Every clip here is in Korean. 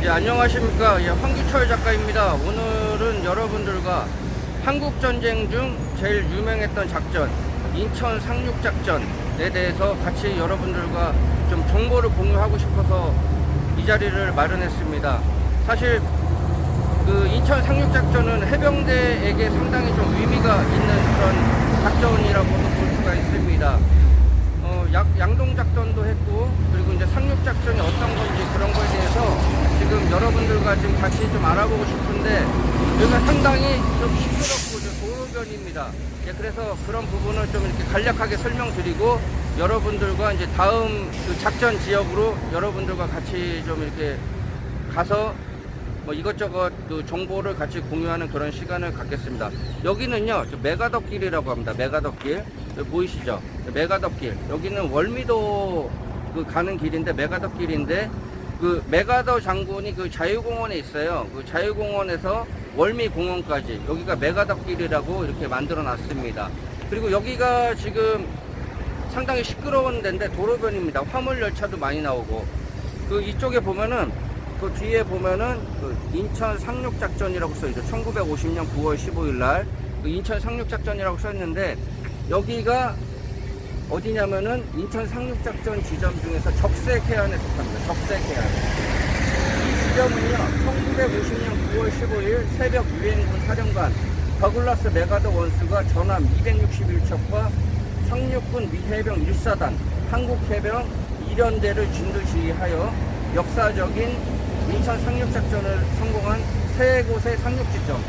예, 안녕하십니까. 예, 황기철 작가입니다. 오늘은 여러분들과 한국 전쟁 중 제일 유명했던 작전, 인천 상륙 작전에 대해서 같이 여러분들과 좀 정보를 공유하고 싶어서 이 자리를 마련했습니다. 사실 그 인천 상륙 작전은 해병대에게 상당히 좀 의미가 있는 그런 작전이라고도 볼 수가 있습니다. 어, 양, 양동 작전도 했고 그리고 이제 상륙 작전이 어떤 건지 그런 거에 대해서 지금 여러분들과 지금 같이 좀 알아보고 싶은데 여기가 상당히 좀 시끄럽고 좀 도로변입니다. 예, 그래서 그런 부분을 좀 이렇게 간략하게 설명드리고 여러분들과 이제 다음 그 작전 지역으로 여러분들과 같이 좀 이렇게 가서 뭐 이것저것 그 정보를 같이 공유하는 그런 시간을 갖겠습니다. 여기는요, 저 메가덕길이라고 합니다. 메가덕길. 보이시죠? 메가덕길. 여기는 월미도 그 가는 길인데, 메가덕길인데, 그 메가더 장군이 그 자유공원에 있어요. 그 자유공원에서 월미공원까지. 여기가 메가덕길이라고 이렇게 만들어 놨습니다. 그리고 여기가 지금 상당히 시끄러운 데인데 도로변입니다. 화물 열차도 많이 나오고. 그 이쪽에 보면은 그 뒤에 보면은 그 인천 상륙 작전이라고 써 있죠. 1950년 9월 15일 날 그 인천 상륙 작전이라고 써 있는데 여기가 어디냐면은 인천 상륙 작전 지점 중에서 적색 해안에 속합니다. 적색 해안. 이 지점은요. 1950년 9월 15일 새벽 유엔군 사령관 더글라스 메가더 원수가 전함 261척과 상륙군 미해병 1사단 한국해병 1연대를 진도 지휘하여 역사적인 인천 상륙 작전을 성공한 세 곳의 상륙 지점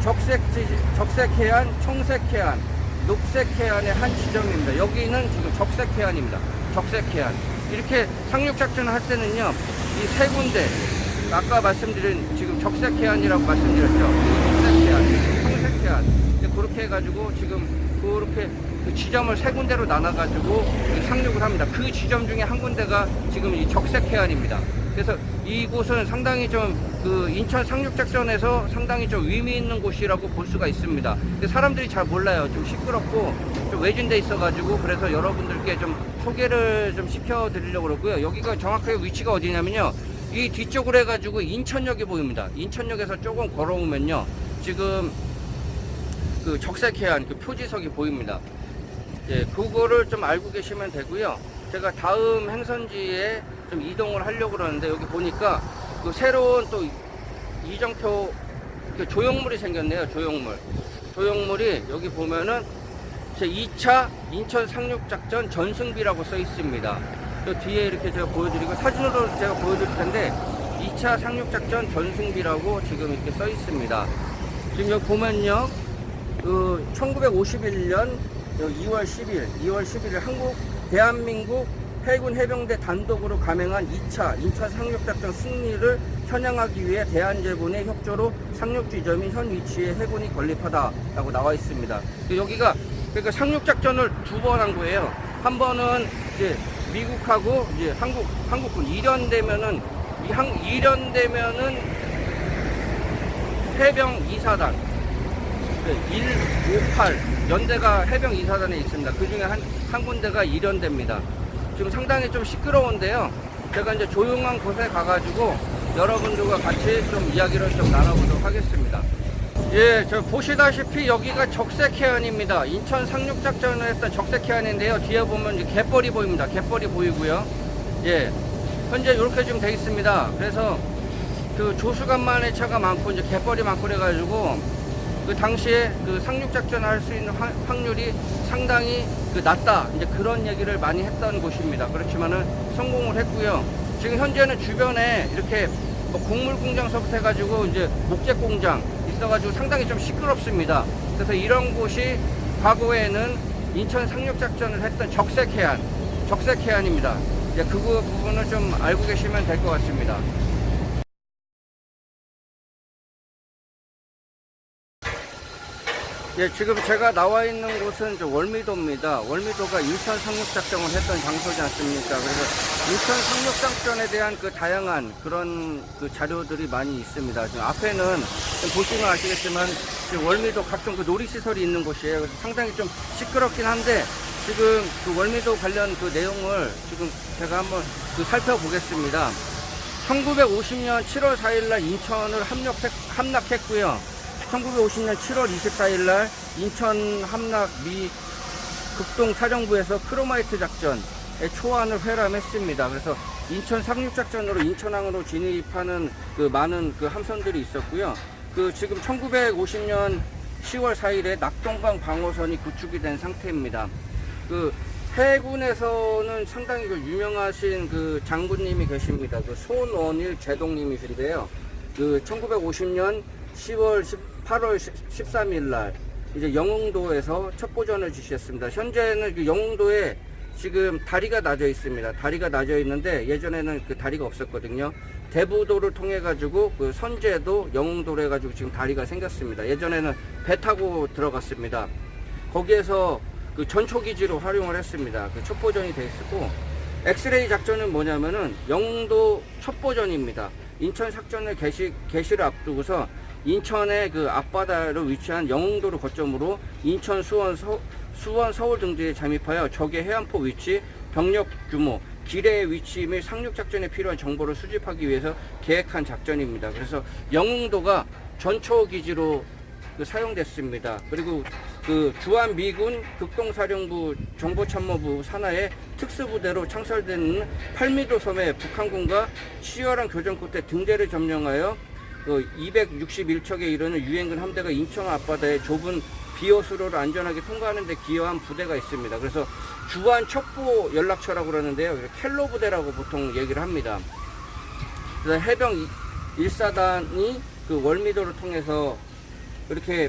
적색 지, 적색 해안, 청색 해안, 녹색 해안의 한 지점입니다. 여기는 지금 적색 해안입니다. 적색 해안. 이렇게 상륙 작전을 할 때는요. 이 세 군데 아까 말씀드린 지금 적색 해안이라고 말씀드렸죠. 녹색 해안, 청색 해안. 그렇게 해가지고 지금 그렇게 그 지점을 세 군데로 나눠가지고 상륙을 합니다. 그 지점 중에 한 군데가 지금 이 적색 해안입니다. 그래서 이곳은 상당히 좀 그 인천 상륙작전에서 상당히 좀 의미 있는 곳이라고 볼 수가 있습니다. 사람들이 잘 몰라요. 좀 시끄럽고 좀 외진돼 있어가지고 그래서 여러분들께 좀 소개를 좀 시켜드리려고 그러고요. 여기가 정확하게 위치가 어디냐면요. 이 뒤쪽으로 해가지고 인천역이 보입니다. 인천역에서 조금 걸어오면요. 지금 그 적색해안 그 표지석이 보입니다. 예, 그거를 좀 알고 계시면 되고요. 제가 다음 행선지에 좀 이동을 하려고 그러는데 여기 보니까 그 새로운 또 이정표 그 조형물이 생겼네요. 조형물. 조형물이 여기 보면은 제 2차 인천 상륙작전 전승비라고 써 있습니다. 저 뒤에 이렇게 제가 보여드리고 사진으로 제가 보여드릴 텐데 2차 상륙작전 전승비라고 지금 이렇게 써 있습니다. 지금 여기 보면요. 그 1951년 2월 10일, 2월 11일 한국 대한민국 해군 해병대 단독으로 감행한 2차 인천 상륙작전 승리를 현양하기 위해 대한제군의 협조로 상륙 지점이 현 위치에 해군이 건립하다라고 나와 있습니다. 여기가 그러니까 상륙작전을 두 번 한 거예요. 한 번은 이제 미국하고 이제 한국 한국군 1년 되면은 이한 1년 되면은 해병 2사단 158 연대가 해병 2사단에 있습니다. 그 중에 한, 한 군데가 1연대입니다. 지금 상당히 좀 시끄러운데요. 제가 이제 조용한 곳에 가가지고 여러분들과 같이 좀 이야기를 좀 나눠보도록 하겠습니다. 예, 저 보시다시피 여기가 적색해안입니다. 인천 상륙작전을 했던 적색해안인데요. 뒤에 보면 이제 갯벌이 보입니다. 갯벌이 보이고요. 예, 현재 이렇게 좀돼 있습니다. 그래서 그 조수간만의 차가 많고 이제 갯벌이 많고 그래가지고 그 당시에 그 상륙 작전을 할수 있는 확- 확률이 상당히 그 낮다 이제 그런 얘기를 많이 했던 곳입니다. 그렇지만은 성공을 했고요. 지금 현재는 주변에 이렇게 뭐 곡물 공장서부터 해가지고 이제 목재 공장 있어가지고 상당히 좀 시끄럽습니다. 그래서 이런 곳이 과거에는 인천 상륙 작전을 했던 적색 해안, 적색 해안입니다. 이제 그 부분을 좀 알고 계시면 될 것 같습니다. 예, 지금 제가 나와 있는 곳은 저 월미도입니다. 월미도가 인천 상륙작전을 했던 장소지 않습니까? 그래서 인천 상륙작전에 대한 그 다양한 그런 그 자료들이 많이 있습니다. 지금 앞에는 좀 보시면 아시겠지만 지금 월미도 각종 그 놀이시설이 있는 곳이에요. 그래서 상당히 좀 시끄럽긴 한데 지금 그 월미도 관련 그 내용을 지금 제가 한번 그 살펴보겠습니다. 1950년 7월 4일 날 인천을 함락했, 함락했고요. 1950년 7월 24일 날 인천 함락 미 극동 사령부에서 크로마이트 작전의 초안을 회람했습니다. 그래서 인천 상륙 작전으로 인천항으로 진입하는 그 많은 그 함선들이 있었고요. 그 지금 1950년 10월 4일에 낙동강 방어선이 구축이 된 상태입니다. 그 해군에서는 상당히 그 유명하신 그 장군님이 계십니다. 그 손원일 제동님이신데요. 그 1950년 10월 18월 13일 날 이제 영흥도에서 첩보전을 지시했습니다. 현재는 그 영흥도에 지금 다리가 낮아 있습니다. 다리가 낮아 있는데 예전에는 그 다리가 없었거든요. 대부도를 통해 가지고 그 선제도 영흥도로 해 가지고 지금 다리가 생겼습니다. 예전에는 배 타고 들어갔습니다. 거기에서 그 전초 기지로 활용을 했습니다. 그 첩보전이 돼 있었고 엑스레이 작전은 뭐냐면은 영도 첩보전입니다. 인천 작전을 개시 개시를 앞두고서 인천의 그 앞바다로 위치한 영흥도를 거점으로 인천, 수원, 서, 수원, 서울 등지에 잠입하여 적의 해안포 위치, 병력 규모, 기뢰의 위치 및 상륙 작전에 필요한 정보를 수집하기 위해서 계획한 작전입니다. 그래서 영흥도가 전초 기지로 그 사용됐습니다. 그리고 그 주한 미군 극동사령부 정보참모부 산하의 특수부대로 창설된 8미도 섬에 북한군과 치열한 교전 끝에 등대를 점령하여 그 261척에 이르는 유엔군 함대가 인천 앞바다의 좁은 비호수로를 안전하게 통과하는 데 기여한 부대가 있습니다. 그래서 주한 첩보 연락처라고 그러는데요. 켈로 부대라고 보통 얘기를 합니다. 그래서 해병 1사단이 그 월미도를 통해서 이렇게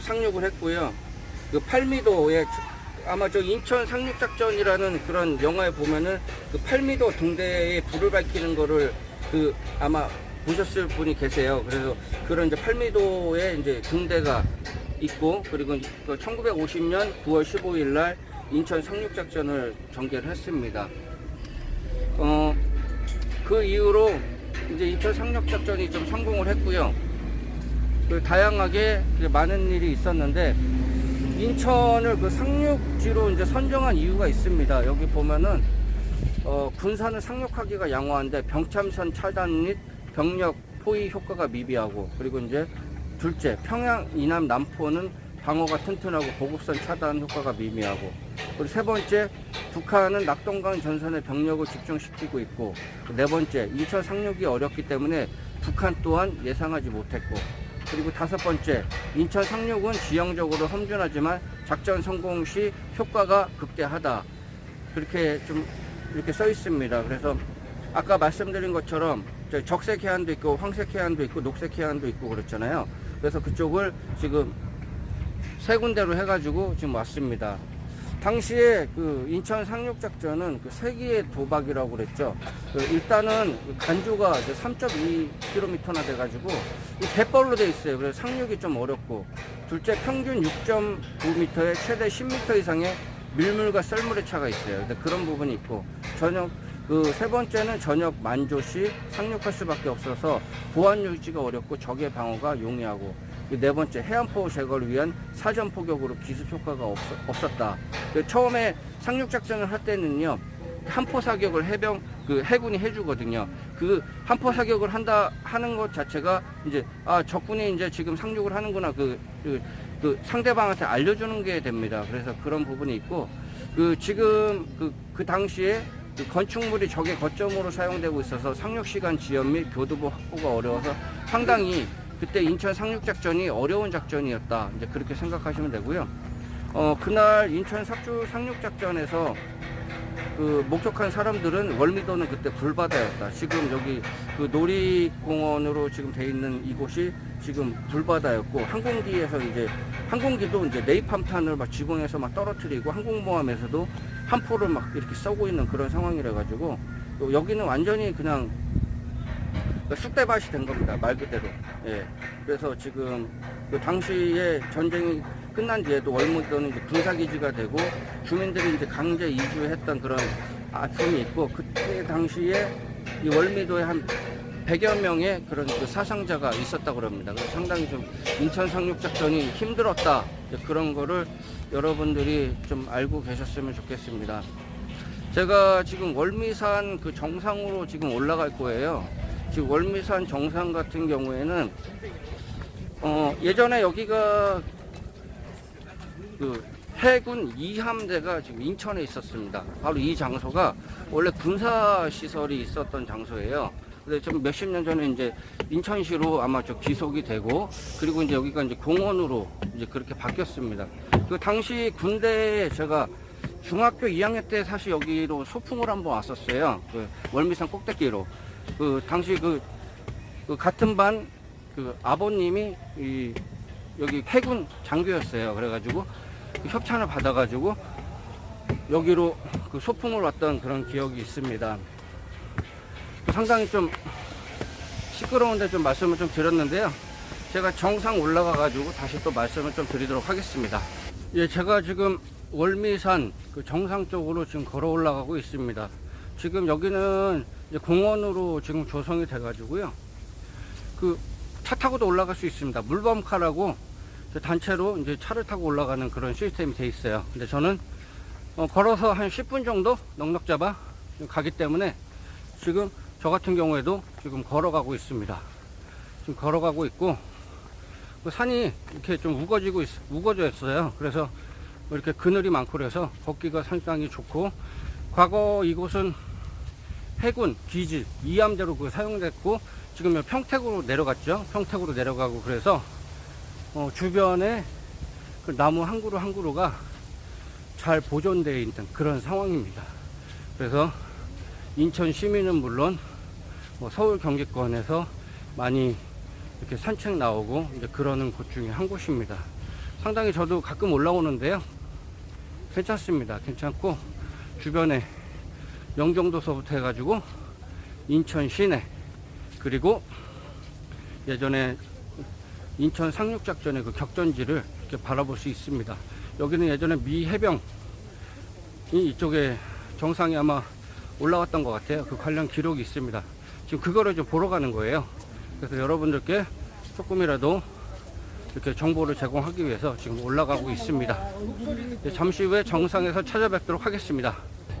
상륙을 했고요. 그 8미도에 아마 저 인천 상륙작전이라는 그런 영화에 보면은 그 8미도 등대에 불을 밝히는 거를 그 아마 보셨을 분이 계세요. 그래서 그런 이제 8미도에 이제 등대가 있고 그리고 그 1950년 9월 15일 날 인천 상륙작전을 전개를 했습니다. 어, 그 이후로 이제 인천 상륙작전이 좀 성공을 했고요. 그 다양하게 많은 일이 있었는데 인천을 그 상륙지로 이제 선정한 이유가 있습니다. 여기 보면은 어, 군산을 상륙하기가 양호한데 병참선 차단 및 병력 포위 효과가 미비하고 그리고 이제 둘째 평양 이남 남포는 방어가 튼튼하고 보급선 차단 효과가 미미하고. 그리고 세 번째 북한은 낙동강 전선에 병력을 집중시키고 있고 네 번째 인천 상륙이 어렵기 때문에 북한 또한 예상하지 못했고. 그리고 다섯 번째 인천 상륙은 지형적으로 험준하지만 작전 성공 시 효과가 극대하다. 그렇게 좀 이렇게 써 있습니다. 그래서 아까 말씀드린 것처럼 저 적색 해안도 있고 황색 해안도 있고 녹색 해안도 있고 그렇잖아요. 그래서 그쪽을 지금 세 군데로 해가지고 지금 왔습니다. 당시에 그 인천 상륙 작전은 그 세기의 도박이라고 그랬죠. 그 일단은 그 간주가 3.2km나 돼가지고 이 갯벌로 돼 있어요. 그래서 상륙이 좀 어렵고 둘째 평균 6.9m에 최대 10m 이상의 밀물과 썰물의 차가 있어요. 근데 그런 부분이 있고 저녁 그 세 번째는 저녁 만조 시 상륙할 수밖에 없어서 보안 유지가 어렵고 적의 방어가 용이하고 그네 번째 해안포 제거를 위한 사전 포격으로 기습 효과가 없, 없었다. 그 처음에 상륙 작전을 할 때는요 한포 사격을 해병 그 해군이 해주거든요. 그 한포 사격을 한다 하는 것 자체가 이제 아 적군이 이제 지금 상륙을 하는구나 그, 그, 그 상대방한테 알려주는 게 됩니다. 그래서 그런 부분이 있고 그 지금 그, 그 당시에 그 건축물이 적의 거점으로 사용되고 있어서 상륙 시간 지연 및 교두보 확보가 어려워서 상당히 그때 인천 상륙 작전이 어려운 작전이었다. 이제 그렇게 생각하시면 되고요. 어, 그날 인천 삭주 상륙 작전에서 그 목격한 사람들은 월미도는 그때 불바다였다. 지금 여기 그 놀이공원으로 지금 돼 있는 이곳이 지금 불바다였고 항공기에서 이제 항공기도 이제 네이팜탄을 막 지붕에서 막 떨어뜨리고 항공모함에서도 함포를 막 이렇게 쏘고 있는 그런 상황이라 가지고 또 여기는 완전히 그냥 쑥대밭이 된 겁니다. 말 그대로. 예. 그래서 지금 그 당시에 전쟁이 끝난 뒤에도 월무도는 이제 군사기지가 되고 주민들이 이제 강제 이주했던 그런 아픔이 있고 그때 당시에 이 월미도에 한 100여 명의 그런 그 사상자가 있었다고 그럽니다. 그래서 상당히 좀 인천 상륙작전이 힘들었다. 그런 거를 여러분들이 좀 알고 계셨으면 좋겠습니다. 제가 지금 월미산 그 정상으로 지금 올라갈 거예요. 지금 월미산 정상 같은 경우에는 어 예전에 여기가 그 해군 2함대가 지금 인천에 있었습니다. 바로 이 장소가 원래 군사 시설이 있었던 장소예요. 근데 좀 몇십 년 전에 이제 인천시로 아마 저 귀속이 되고 그리고 이제 여기가 이제 공원으로 이제 그렇게 바뀌었습니다. 그 당시 군대에 제가 중학교 2학년 때 사실 여기로 소풍을 한번 왔었어요. 그 월미산 꼭대기로. 그 당시 그, 그 같은 반 그 아버님이 이 여기 해군 장교였어요. 그래가지고 그 협찬을 받아가지고 여기로 그 소풍을 왔던 그런 기억이 있습니다. 상당히 좀 시끄러운데 좀 말씀을 좀 드렸는데요. 제가 정상 올라가 가지고 다시 또 말씀을 좀 드리도록 하겠습니다. 예, 제가 지금 월미산 그 정상 쪽으로 지금 걸어 올라가고 있습니다. 지금 여기는 공원으로 지금 조성이 돼 가지고요. 그 차 타고도 올라갈 수 있습니다. 물범카라고 그 단체로 이제 차를 타고 올라가는 그런 시스템이 돼 있어요. 근데 저는 어, 걸어서 한 10분 정도 넉넉 잡아 가기 때문에 지금 저 같은 경우에도 지금 걸어가고 있습니다. 지금 걸어가고 있고 그 산이 이렇게 좀 우거지고 있, 우거져 있어요. 그래서 뭐 이렇게 그늘이 많고 그래서 걷기가 상당히 좋고 과거 이곳은 해군 기지 이함대로 그 사용됐고 지금 평택으로 내려갔죠. 평택으로 내려가고 그래서 어, 주변에 그 나무 한 그루 한 그루가 잘 보존되어 있는 그런 상황입니다. 그래서 인천 시민은 물론 뭐 서울 경기권에서 많이 이렇게 산책 나오고 이제 그러는 곳 중에 한 곳입니다. 상당히 저도 가끔 올라오는데요. 괜찮습니다. 괜찮고 주변에 영종도서부터 해가지고 인천 시내 그리고 예전에 인천 상륙작전의 그 격전지를 이렇게 바라볼 수 있습니다. 여기는 예전에 미 해병이 이쪽에 정상에 아마 올라왔던 것 같아요. 그 관련 기록이 있습니다. 지금 그거를 좀 보러 가는 거예요. 그래서 여러분들께 조금이라도 이렇게 정보를 제공하기 위해서 지금 올라가고 있습니다. 예, 잠시 후에 정상에서 찾아뵙도록 하겠습니다.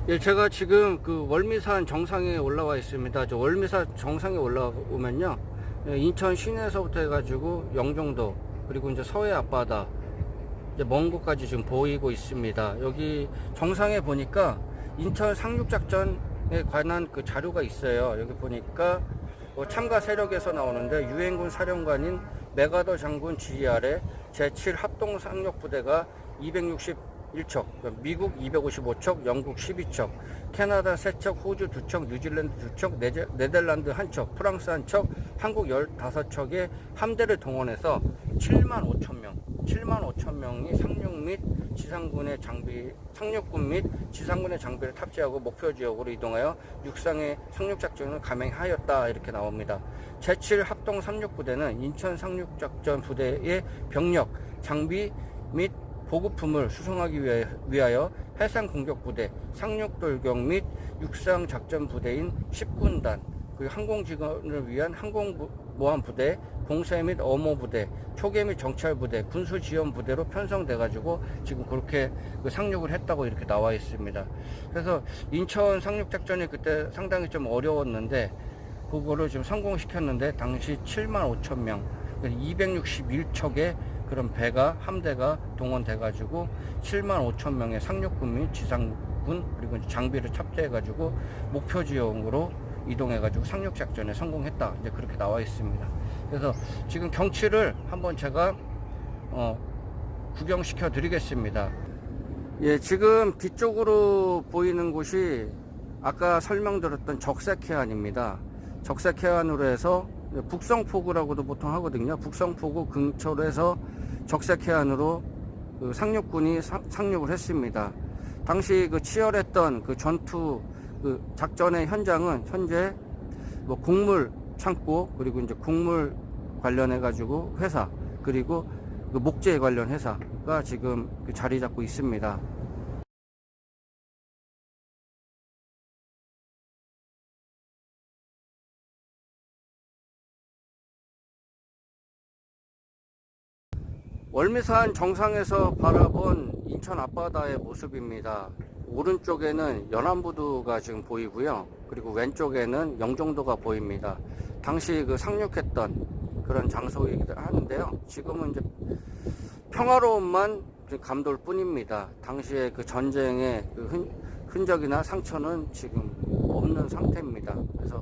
예, 제가 지금 그 월미산 정상에 올라와 있습니다. 저 월미산 정상에 올라오면요. 예, 인천 시내에서부터 해가지고 영종도 그리고 이제 서해 앞바다 이제 먼 곳까지 지금 보이고 있습니다. 여기 정상에 보니까 인천 상륙작전에 관한 그 자료가 있어요. 여기 보니까 뭐 참가 세력에서 나오는데 유엔군 사령관인 메가더 장군 지휘 아래 제7 합동 상륙부대가 261척, 미국 255척, 영국 12척, 캐나다 3척, 호주 2척, 뉴질랜드 2척, 네제, 네덜란드 1척, 프랑스 1척, 한국 15척의 함대를 동원해서 7만 5천 명, 7만 5천 명이 상륙 및 지상군의 장비, 상륙군 및 지상군의 장비를 탑재하고 목표 지역으로 이동하여 육상의 상륙작전을 감행하였다 이렇게 나옵니다. 제7 합동 상륙부대는 인천 상륙작전 부대의 병력, 장비 및 보급품을 수송하기 위하여 해상공격부대, 상륙돌격 및 육상작전부대인 10군단, 그리고 항공직원을 위한 항공모함부대, 공세 및 어모부대, 초계 및 정찰부대, 군수지원부대로 편성돼가지고 지금 그렇게 그 상륙을 했다고 이렇게 나와 있습니다. 그래서 인천 상륙작전이 그때 상당히 좀 어려웠는데 그거를 지금 성공시켰는데 당시 7만 5천 명, 261척의 그런 배가 함대가 동원돼 가지고 7만 5천 명의 상륙군 및 지상군 그리고 장비를 탑재해 가지고 목표 지역으로 이동해 가지고 상륙 작전에 성공했다 이제 그렇게 나와 있습니다. 그래서 지금 경치를 한번 제가 어, 구경시켜 드리겠습니다. 예, 지금 뒤쪽으로 보이는 곳이 아까 설명드렸던 적색 해안입니다. 적색 해안으로 해서 북성포구라고도 보통 하거든요. 북성포구 근처로 해서 적색해안으로 그 상륙군이 상륙을 했습니다. 당시 그 치열했던 그 전투 그 작전의 현장은 현재 뭐 곡물 창고 그리고 이제 곡물 관련해 가지고 회사 그리고 그 목재 관련 회사가 지금 그 자리 잡고 있습니다. 월미산 정상에서 바라본 인천 앞바다의 모습입니다. 오른쪽에는 연안부두가 지금 보이고요. 그리고 왼쪽에는 영종도가 보입니다. 당시 그 상륙했던 그런 장소이기도 하는데요. 지금은 이제 평화로움만 감돌 뿐입니다. 당시에 그 전쟁의 그 흔, 흔적이나 상처는 지금 없는 상태입니다. 그래서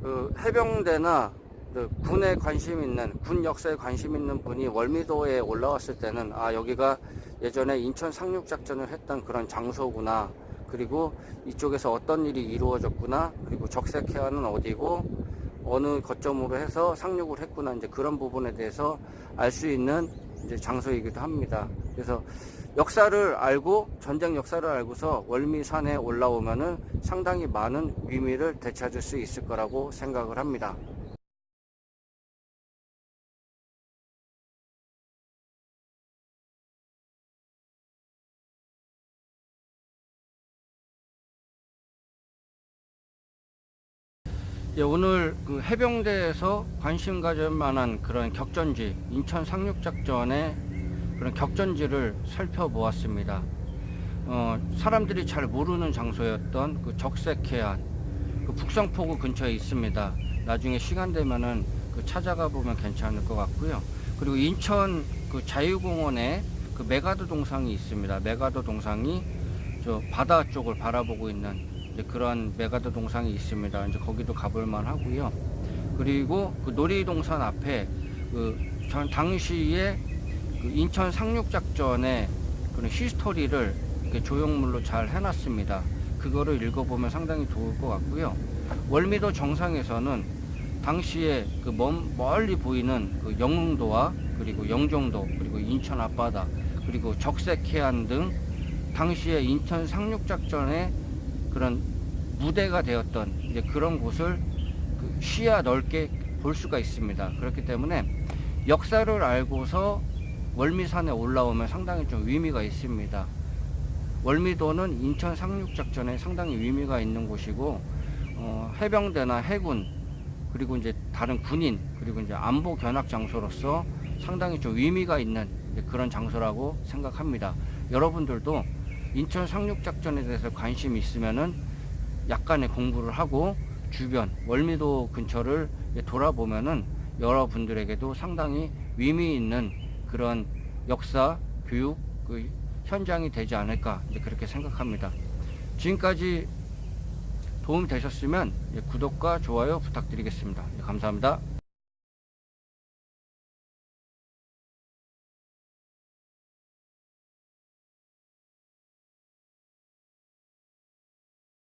그 해병대나 그 군에 관심 있는 군 역사에 관심 있는 분이 월미도에 올라왔을 때는 아 여기가 예전에 인천 상륙 작전을 했던 그런 장소구나 그리고 이쪽에서 어떤 일이 이루어졌구나 그리고 적색 해안은 어디고 어느 거점으로 해서 상륙을 했구나 이제 그런 부분에 대해서 알 수 있는 이제 장소이기도 합니다. 그래서 역사를 알고 전쟁 역사를 알고서 월미산에 올라오면은 상당히 많은 의미를 되찾을 수 있을 거라고 생각을 합니다. 예, 오늘 그 해병대에서 관심 가질 만한 그런 격전지, 인천 상륙작전의 그런 격전지를 살펴보았습니다. 어, 사람들이 잘 모르는 장소였던 그 적색해안, 그 북성포구 근처에 있습니다. 나중에 시간 되면은 그 찾아가 보면 괜찮을 것 같고요. 그리고 인천 그 자유공원에 그 메가드 동상이 있습니다. 메가드 동상이 저 바다 쪽을 바라보고 있는 이제 그런 메가드 동상이 있습니다. 이제 거기도 가볼 만 하고요. 그리고 그 놀이동산 앞에 그 전 당시에 그 인천 상륙 작전의 그런 히스토리를 조형물로 잘 해놨습니다. 그거를 읽어보면 상당히 좋을 것 같고요. 월미도 정상에서는 당시에 그 먼, 멀리 보이는 그 영흥도와 그리고 영종도 그리고 인천 앞바다 그리고 적색해안 등 당시에 인천 상륙 작전의 그런 무대가 되었던 이제 그런 곳을 그 시야 넓게 볼 수가 있습니다. 그렇기 때문에 역사를 알고서 월미산에 올라오면 상당히 좀 의미가 있습니다. 월미도는 인천 상륙 작전에 상당히 의미가 있는 곳이고 어, 해병대나 해군 그리고 이제 다른 군인 그리고 이제 안보 견학 장소로서 상당히 좀 의미가 있는 그런 장소라고 생각합니다. 여러분들도 인천 상륙 작전에 대해서 관심이 있으면은 약간의 공부를 하고 주변 월미도 근처를 돌아보면은 여러분들에게도 상당히 의미 있는 그런 역사 교육 그 현장이 되지 않을까 이제 그렇게 생각합니다. 지금까지 도움이 되셨으면 예, 구독과 좋아요 부탁드리겠습니다. 예, 감사합니다.